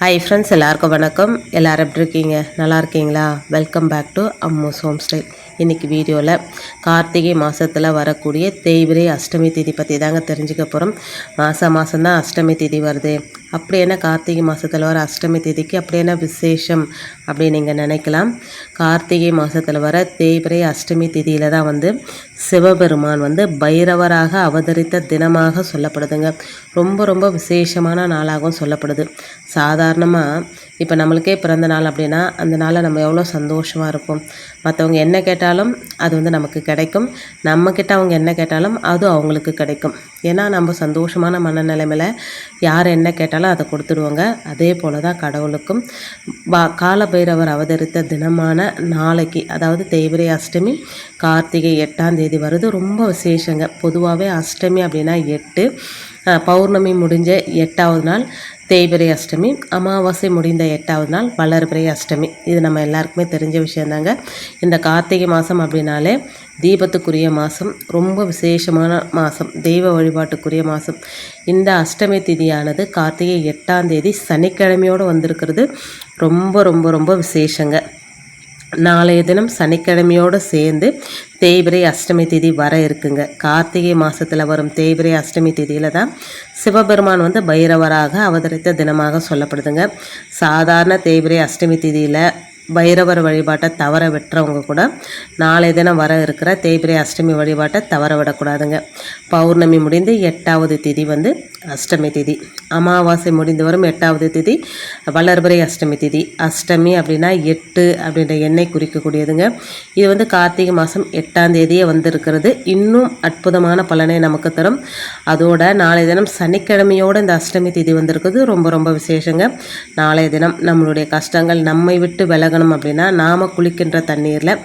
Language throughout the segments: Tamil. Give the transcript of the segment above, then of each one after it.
ஹாய் ஃப்ரெண்ட்ஸ் எல்லாருக்கும் வணக்கம். எல்லோரும் எப்படி இருக்கீங்க? நல்லா இருக்கீங்களா? Welcome back to Ammu's home style இன்றைக்கி வீடியோவில் கார்த்திகை மாதத்தில் வரக்கூடிய தேய்பிரை அஷ்டமி தேதி பற்றி தாங்க தெரிஞ்சுக்க போகிறோம் மாதம் மாதம் தான் அஷ்டமி தேதி வருது. அப்படி என்ன கார்த்திகை மாதத்தில் வர அஷ்டமி திதிக்கு அப்படி என்ன விசேஷம் அப்படின்னு நீங்கள் நினைக்கலாம். கார்த்திகை மாதத்தில் வர தேய்பிரை அஷ்டமி திதியில் தான் வந்து சிவபெருமான் வந்து பைரவராக அவதரித்த தினமாக சொல்லப்படுதுங்க. ரொம்ப ரொம்ப விசேஷமான நாளாகவும் சொல்லப்படுது. சாதாரணமாக இப்போ நம்மளுக்கே பிறந்த நாள் அப்படின்னா அந்த நாளை நம்ம எவ்வளோ சந்தோஷமாக இருப்போம். மற்றவங்க என்ன கேட்டாலும் அது வந்து நமக்கு கிடைக்கும். நம்மக்கிட்ட அவங்க என்ன கேட்டாலும் அது அவங்களுக்கு கிடைக்கும். ஏன்னா நம்ம சந்தோஷமான மனநிலைமையில் யார் என்ன கேட்டாலும் அதை கொடுத்துடுவாங்க. அதே போல் தான் கடவுளுக்கும். பா காலபைரவர் அவதரித்த தினமான நாளைக்கு அதாவது தேய்பிரை அஷ்டமி கார்த்திகை எட்டாம் தேதி வருது. ரொம்ப விசேஷங்க. பொதுவாகவே அஷ்டமி அப்படின்னா எட்டு. பௌர்ணமி முடிஞ்ச எட்டாவது நாள். தேய்பிரை அஷ்டமி அமாவாசை முடிந்த எட்டாவது நாள் வளர்பிரை அஷ்டமி. இது நம்ம எல்லாருக்குமே தெரிஞ்ச விஷயந்தாங்க. இந்த கார்த்திகை மாதம் அப்படின்னாலே தீபத்துக்குரிய மாதம் ரொம்ப விசேஷமான மாதம் தெய்வ வழிபாட்டுக்குரிய மாதம் இந்த அஷ்டமி திதியானது கார்த்திகை எட்டாம் தேதி சனிக்கிழமையோடு வந்திருக்கிறது. ரொம்ப ரொம்ப ரொம்ப விசேஷங்க. நாளைய தினம் சனிக்கிழமையோடு சேர்ந்து தேய்பிரை அஷ்டமி திதி வர இருக்குங்க. கார்த்திகை மாதத்தில் வரும் தேய்பிரை அஷ்டமி திதியில் தான் சிவபெருமான் வந்து பைரவராக அவதரித்த தினமாக சொல்லப்படுதுங்க. சாதாரண தேய்பிரை அஷ்டமி திதியில் பைரவர் வழிபாட்டை தவற விட்டுறவங்க கூட நாளைய தினம் வர இருக்கிற தேய்பிரை அஷ்டமி வழிபாட்டை தவற விடக்கூடாதுங்க. பௌர்ணமி முடிந்து எட்டாவது திதி வந்து அஷ்டமி திதி. அமாவாசை முடிந்து வரும் எட்டாவது திதி வளர்பிறை அஷ்டமி திதி. அஷ்டமி அப்படின்னா எட்டு அப்படின்ற எண்ணெய் குறிக்கக்கூடியதுங்க. இது வந்து கார்த்திகை மாதம் எட்டாம் தேதியே வந்திருக்கிறது. இன்னும் அற்புதமான பலனை நமக்கு தரும். அதோட நாளைய தினம் சனிக்கிழமையோடு இந்த அஷ்டமி திதி வந்திருக்குது. ரொம்ப ரொம்ப விசேஷங்க. நாளைய தினம் நம்மளுடைய கஷ்டங்கள் நம்மை விட்டு விலகணும் அப்படின்னா நாம் குளிக்கின்ற தண்ணீரில்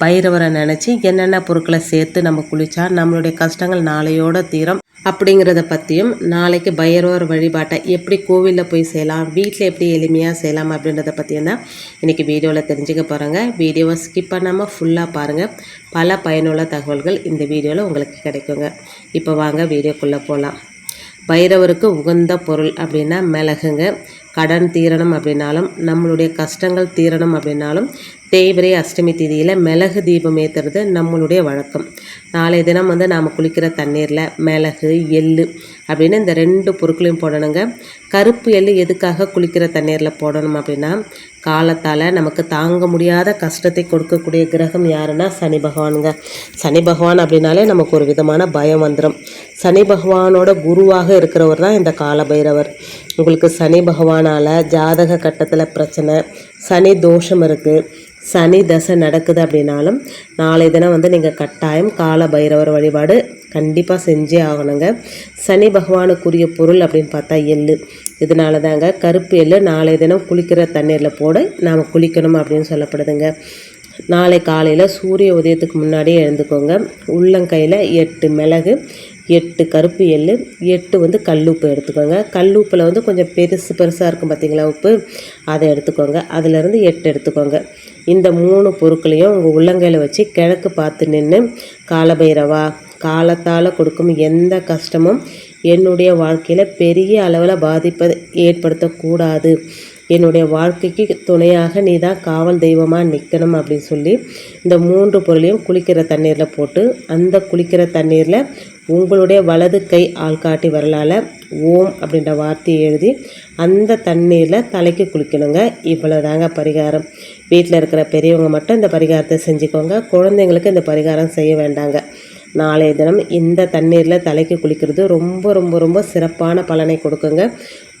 பைரவரை நினச்சி என்னென்ன பொருட்களை சேர்த்து நம்ம குளித்தா நம்மளுடைய கஷ்டங்கள் நாளையோட தீரம். அப்படிங்கிறத பற்றியும் நாளைக்கு பைரவர் வழிபாட்டை எப்படி கோவிலில் போய் செய்யலாம் வீட்டில் எப்படி எளிமையாக செய்யலாம் அப்படின்றத பற்றியும் தான் இன்றைக்கி வீடியோவில் தெரிஞ்சுக்க போகிறாங்க வீடியோவை ஸ்கிப் பண்ணாமல் ஃபுல்லாக பாருங்கள் பல பயனுள்ள தகவல்கள் இந்த வீடியோவில் உங்களுக்கு கிடைக்குங்க. இப்போ வாங்க வீடியோக்குள்ளே போகலாம் பைரவருக்கு உகந்த பொருள் அப்படின்னா மிளகுங்க. கடன் தீரணும் அப்படின்னாலும் நம்மளுடைய கஷ்டங்கள் தீரணும் அப்படின்னாலும் தேய்பிரை அஷ்டமி திதியில் மிளகு தீபம் ஏற்றுறது நம்மளுடைய வழக்கம். நாளைய தினம் வந்து நாம் குளிக்கிற தண்ணீரில் மிளகு எள்ளு அப்படின்னு இந்த ரெண்டு பொருட்களையும் போடணுங்க. கருப்பு எள்ளு எதுக்காக குளிக்கிற தண்ணீரில் போடணும் அப்படின்னா காலத்தால் நமக்கு தாங்க முடியாத கஷ்டத்தை கொடுக்கக்கூடிய கிரகம் யாருன்னா சனி பகவானுங்க. சனி பகவான் அப்படின்னாலே நமக்கு ஒரு விதமான பயம் வந்துடும் சனி பகவானோட குருவாக இருக்கிறவர் தான் இந்த கால பைரவர் உங்களுக்கு சனி பகவானால் ஜாதக கட்டத்தில் பிரச்சனை சனி தோஷம் இருக்குது சனி தசை நடக்குது அப்படின்னாலும் நாளை தினம் வந்து நீங்கள் கட்டாயம் கால பைரவர் வழிபாடு கண்டிப்பாக செஞ்சே ஆகணுங்க. சனி பகவானுக்குரிய பொருள் அப்படின்னு பார்த்தா எள்ளு. இதனால தாங்க கருப்பு எள்ளு நாளைய தினம் குளிக்கிற தண்ணீரில் போட நாம் குளிக்கணும் அப்படின்னு சொல்லப்படுதுங்க. நாளை காலையில் சூரிய உதயத்துக்கு முன்னாடியே எழுந்துக்கோங்க. உள்ளங்கையில் எட்டு மிளகு எட்டு கருப்பு எள் எட்டு வந்து கல் உப்பு எடுத்துக்கோங்க. கல் உப்பில் வந்து கொஞ்சம் பெருசு பெருசாக இருக்கும் பார்த்தீங்களா உப்பு? அதை எடுத்துக்கோங்க. அதிலேருந்து எட்டு எடுத்துக்கோங்க. இந்த மூணு பொருட்களையும் உங்கள் உள்ளங்கையில் வச்சு கிழக்கு பார்த்து நின்று காலபைரவா காலத்தால் கொடுக்கும் எந்த கஷ்டமும் என்னுடைய வாழ்க்கையில் பெரிய அளவில் பாதிப்பை ஏற்படுத்தக்கூடாது. என்னுடைய வாழ்க்கைக்கு துணையாக நீ தான் காவல் தெய்வமாக நிற்கணும் அப்படின்னு சொல்லி இந்த மூன்று பொருளையும் குளிக்கிற தண்ணீரில் போட்டு அந்த குளிக்கிற தண்ணீரில் உங்களுடைய வலது கை ஆள்காட்டி வரலால் ஓம் அப்படின்ற வார்த்தையை எழுதி அந்த தண்ணீரில் தலைக்கு குளிக்கணுங்க. இவ்வளோ தாங்க பரிகாரம். வீட்டில் இருக்கிற பெரியவங்க மட்டும் இந்த பரிகாரத்தை செஞ்சுக்கோங்க. குழந்தைங்களுக்கு இந்த பரிகாரம் செய்ய வேண்டாங்க. நாளைய தினம் இந்த தண்ணீரில் தலைக்கு குளிக்கிறது ரொம்ப ரொம்ப ரொம்ப சிறப்பான பலனை கொடுக்குங்க.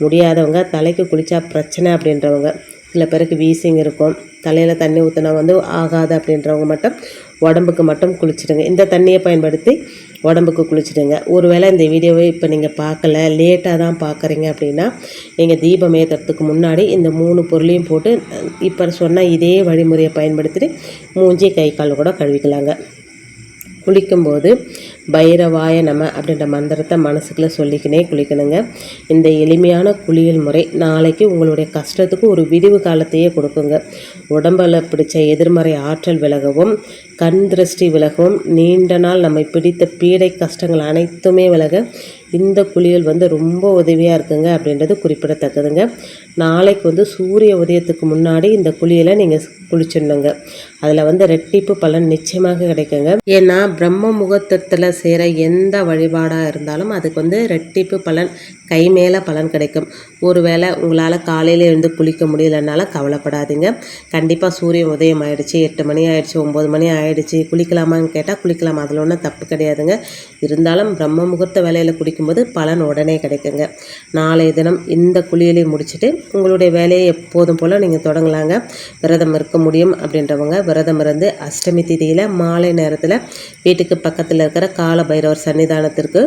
முடியாதவங்க தலைக்கு குளித்தா பிரச்சனை அப்படின்றவங்க. சில பேருக்கு வீசிங் இருக்கும். தலையில் தண்ணி ஊற்றினா வந்து ஆகாது அப்படின்றவங்க மட்டும் உடம்புக்கு மட்டும் குளிச்சிடுங்க. இந்த தண்ணியை பயன்படுத்தி உடம்புக்கு குளிச்சிடுங்க. ஒருவேளை இந்த வீடியோவை இப்போ நீங்கள் பார்க்கல லேட்டாக தான் பார்க்குறீங்க அப்படின்னா நீங்கள் தீபம் ஏற்றுறதுக்கு முன்னாடி இந்த மூணு பொருளையும் போட்டு இப்போ சொன்ன இதே வழிமுறையை பயன்படுத்திட்டு மூஞ்சி கை கால் கூட கழுவிக்கலாங்க. குளிக்கும்போது பைரவாய நம அப்படின்ற மந்திரத்தை மனசுக்குள்ளே சொல்லிக்கினே குளிக்கணுங்க. இந்த எளிமையான குளியல் முறை நாளைக்கு உங்களுடைய கஷ்டத்துக்கு ஒரு விடிவு காலத்தையே கொடுக்குங்க. உடம்பில் பிடிச்ச எதிர்மறை ஆற்றல் விலகவும் கண் திருஷ்டி விலகவும் நீண்ட நாள் நம்மை பிடித்த பீடை கஷ்டங்கள் அனைத்துமே விலக இந்த குளியல் வந்து ரொம்ப உதவியாக இருக்குங்க அப்படின்றது குறிப்பிடத்தக்கதுங்க. நாளைக்கு வந்து சூரிய உதயத்துக்கு முன்னாடி இந்த குளியலை நீங்கள் குளிச்சிடணுங்க. அதில் வந்து ரெட்டிப்பு பலன் நிச்சயமாக கிடைக்குங்க. ஏன்னா பிரம்ம முகூர்த்தத்தில் செய்கிற எந்த வழிபாடாக இருந்தாலும் அதுக்கு வந்து ரெட்டிப்பு பலன் கை மேலே பலன் கிடைக்கும். ஒருவேளை உங்களால் காலையில் இருந்து குளிக்க முடியலனால கவலைப்படாதீங்க. கண்டிப்பாக சூரியன் உதயம் ஆயிடுச்சு எட்டு மணி ஆயிடுச்சு ஒம்பது மணி ஆயிடுச்சு குளிக்கலாமான்னு கேட்டால் குளிக்கலாம் அதில் ஒன்றும் தப்பு கிடையாதுங்க. இருந்தாலும் பிரம்ம முகூர்த்த வேலையில் குளிக்கும்போது பலன் உடனே கிடைக்குங்க. நாளைய தினம் இந்த குளியலை முடிச்சுட்டு உங்களுடைய வேலையை எப்போதும் போல் நீங்கள் தொடங்கலாங்க. விரதம் இருக்க முடியும் அப்படின்றவங்க விரதம் இருந்து அஷ்டமி திதியில் மாலை நேரத்தில் வீட்டுக்கு பக்கத்தில் இருக்கிற கால பைரவர் சன்னிதானத்திற்கு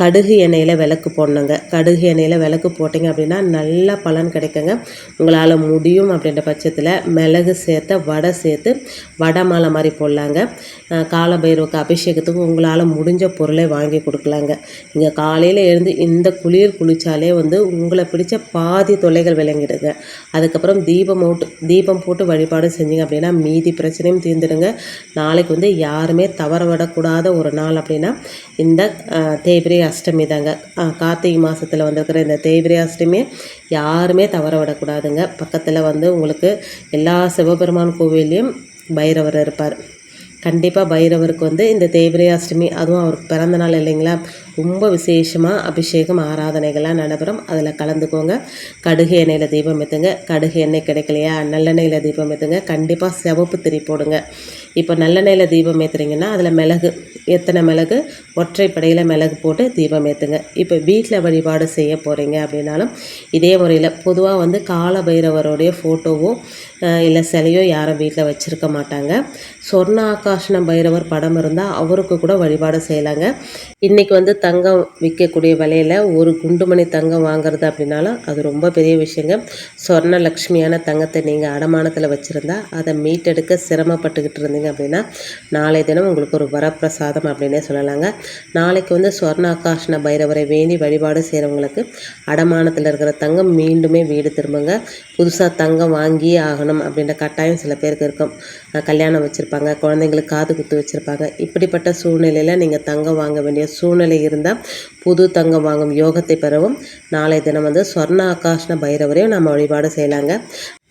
கடுகு எண்ணெயில் விளக்கு போடணுங்க. கடுகு எண்ணெயில் விளக்கு போட்டிங்க அப்படின்னா நல்ல பலன் கிடைக்குங்க. உங்களால் முடியும் அப்படின்ற பட்சத்தில் மிளகு சேர்த்த வடை சேர்த்து வடை மாலை மாதிரி போடலாங்க. கால பைரவுக்கு அபிஷேகத்துக்கு உங்களால் முடிஞ்ச பொருளை வாங்கி கொடுக்கலாங்க. இங்கே காலையில் எழுந்து இந்த குளிர் குளித்தாலே வந்து உங்களை பிடிச்ச பாதி தொல்லைகள் விளங்கிடுங்க. அதுக்கப்புறம் தீபம் போட்டு தீபம் போட்டு வழிபாடு செஞ்சீங்க அப்படின்னா மீதி பிரச்சனையும் தீர்ந்துடுங்க. நாளைக்கு வந்து யாருமே தவற விடக்கூடாத ஒரு நாள் அப்படின்னா இந்த தேய்பிரை அஷ்டமி தாங்க. கார்த்திகை மாதத்தில் வந்திருக்கிற இந்த தேய்பிரை அஷ்டமி யாருமே தவற விடக்கூடாதுங்க. பக்கத்தில் வந்து உங்களுக்கு எல்லா சிவபெருமான் கோவில்லையும் பைரவர் இருப்பார். கண்டிப்பாக பைரவருக்கு வந்து இந்த தேய்பிரை அஷ்டமி அதுவும் அவருக்கு பிறந்த நாள் இல்லைங்களா? ரொம்ப விசேஷமாக அபிஷேகம் ஆராதனைகள்லாம் நடைபெறும். அதில் கலந்துக்கோங்க. கடுகு எண்ணெயில் தீபம் ஏற்றுங்க கடுகு எண்ணெய் கிடைக்கலையா? நல்லெண்ணெயில் தீபம் ஏற்றுங்க கண்டிப்பாக சிவப்பு திரி போடுங்க. இப்போ நல்லெண்ணெயில் தீபம் ஏற்றுறீங்கன்னா அதில் மிளகு எத்தனை மிளகு? ஒற்றைப்படையில் மிளகு போட்டு தீபம் ஏற்றுங்க இப்போ வீட்டில் வழிபாடு செய்ய போகிறீங்க அப்படின்னாலும் இதே முறையில் பொதுவாக வந்து கால பைரவருடைய ஃபோட்டோவோ இல்லை சிலையோ யாரும் வீட்டில் வச்சுருக்க மாட்டாங்க. சொர்ண ஆகாஷன பைரவர் படம் இருந்தால் அவருக்கு கூட வழிபாடு செய்யலாங்க. இன்றைக்கி வந்து தங்கம் விற்கக்கூடிய விலையில் ஒரு குண்டுமணி தங்கம் வாங்குறது அப்படின்னாலும் அது ரொம்ப பெரிய விஷயங்க. சொர்ண லக்ஷ்மியான தங்கத்தை நீங்கள் அடமானத்தில் வச்சுருந்தா அதை மீட்டெடுக்க சிரமப்பட்டுக்கிட்டு இருந்தீங்க அப்படின்னா நாளை தினம் உங்களுக்கு ஒரு வரப்பிரசாதம் அப்படின்னே சொல்லலாங்க. நாளைக்கு வந்து சொர்ண ஆகாஷ்ண பைரவரை வேண்டி வழிபாடு செய்கிறவங்களுக்கு அடமானத்தில் இருக்கிற தங்கம் மீண்டுமே வீடு திரும்புங்க. புதுசாக தங்கம் வாங்கியே ஆகணும் அப்படின்ற கட்டாயம் சில பேருக்கு இருக்கும். கல்யாணம் வச்சுருப்பாங்க குழந்தைங்களுக்கு காது குத்து வச்சுருப்பாங்க. இப்படிப்பட்ட சூழ்நிலையில் நீங்கள் தங்கம் வாங்க வேண்டிய சூழ்நிலை இருந்தால் புது தங்கம் வாங்கும் யோகத்தை பெறவும் நாளை தினம் வந்து ஸ்வர்ண ஆகாஷ்ண பைரவரையும் நம்ம வழிபாடு செய்யலாங்க.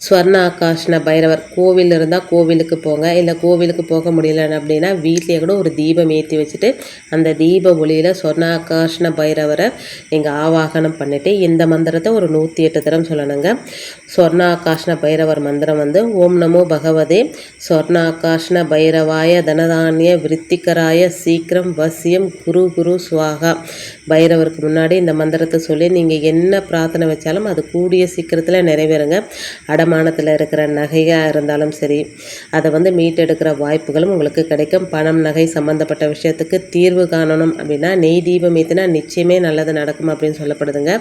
ஸ்வர்ண ஆகாஷ்ண பைரவர் கோவில் இருந்தால் கோவிலுக்கு போங்க. இல்லை கோவிலுக்கு போக முடியல அப்படின்னா வீட்லேயே கூட ஒரு தீபம் ஏற்றி வச்சுட்டு அந்த தீப ஒளியில் ஸ்வர்ண ஆகாஷ்ண பைரவரை நீங்கள் ஆவாகனம் பண்ணிவிட்டு இந்த மந்திரத்தை ஒரு நூற்றி எட்டு தரம் சொல்லணுங்க. ஸ்வர்ண ஆகாஷ்ண பைரவர் மந்திரம் வந்து ஓம் நமோ பகவதே ஸ்வர்ண ஆகாஷ்ண பைரவாய தனதானிய விருத்திகராய சீக்கிரம் வசியம் குரு குரு சுவாகா. பைரவருக்கு முன்னாடி இந்த மந்திரத்தை சொல்லி நீங்கள் என்ன பிரார்த்தனை வச்சாலும் அது கூடிய சீக்கிரத்தில் நிறைவேறுங்க. அடமானத்தில் இருக்கிற நகையாக இருந்தாலும் சரி அதை வந்து மீட்டெடுக்கிற வாய்ப்புகளும் உங்களுக்கு கிடைக்கும். பணம் நகை சம்மந்தப்பட்ட விஷயத்துக்கு தீர்வு காணணும் அப்படின்னா நெய் தீபம் ஏற்றினா நிச்சயமே நல்லது நடக்கும் அப்படின்னு சொல்லப்படுதுங்க.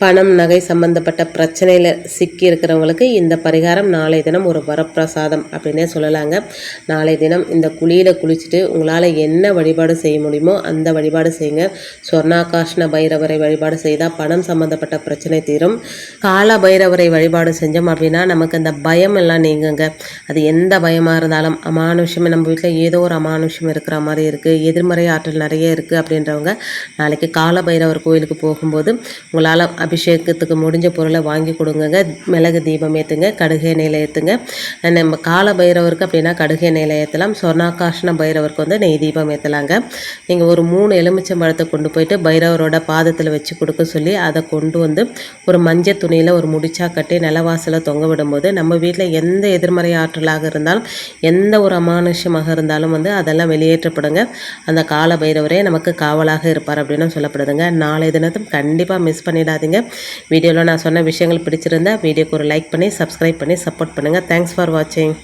பணம் நகை சம்பந்தப்பட்ட பிரச்சனையில் சிக்கி இருக்கிறவங்களுக்கு இந்த பரிகாரம் நாளை தினம் ஒரு வரப்பிரசாதம் அப்படின்னே சொல்லலாங்க. நாளை தினம் இந்த குழியில் குளிச்சுட்டு உங்களால் என்ன வழிபாடு செய்ய முடியுமோ அந்த வழிபாடு செய்யுங்க. சொர்ணாகாஷ்ண பைரவரை வழிபாடு செய்தால் பணம் சம்மந்தப்பட்ட பிரச்சனை தீரும். கால பைரவரை வழிபாடு செஞ்சோம் அப்படின்னா நமக்கு அந்த பயம் எல்லாம் நீங்குங்க. அது எந்த பயமாக இருந்தாலும் அமானுஷம் நம்ம வீட்டில் ஏதோ ஒரு அமானுஷம் இருக்கிற மாதிரி இருக்குது எதிர்மறை ஆற்றல் நிறைய இருக்குது அப்படின்றவங்க நாளைக்கு கால பைரவர் கோயிலுக்கு போகும்போது உங்களால் அபிஷேகத்துக்கு முடிஞ்ச பொருளை வாங்கி கொடுங்க மிளகு தீபம் ஏற்றுங்க கடுகு எண்ணெயில் ஏற்றுங்க நம்ம கால பைரவருக்கு அப்படின்னா கடுகு எண்ணெயில் ஏற்றலாம் சொர்ணாகாஷ்ண பைரவருக்கு வந்து நெய் தீபம் ஏற்றலாங்க நீங்கள் ஒரு மூணு எலுமிச்சம்பழத்தை கொண்டு போயிட்டு பைரவரோட பாதத்தில் வச்சு கொடுக்க சொல்லி அதை கொண்டு வந்து ஒரு மஞ்சள் துணியில் ஒரு முடிச்சா கட்டி நிலவாசலை தொங்க விடும்போது நம்ம வீட்டில் எந்த எதிர்மறை ஆற்றலாக இருந்தாலும் எந்த ஒரு அமானுஷமாக இருந்தாலும் வந்து அதெல்லாம் வெளியேற்றப்படுங்க. அந்த கால பைரவரே நமக்கு காவலாக இருப்பார் அப்படின்னு சொல்லப்படுதுங்க. நாளை தினத்தும் கண்டிப்பாக மிஸ் பண்ணிடாதீங்க. வீடியோவில் நான் சொன்ன விஷயங்கள் பிடிச்சிருந்தா வீடியோக்கு ஒரு லைக் பண்ணி சப்ஸ்கிரைப் பண்ணி சப்போர்ட் பண்ணுங்கள் தேங்க்ஸ் ஃபார் வாட்சிங்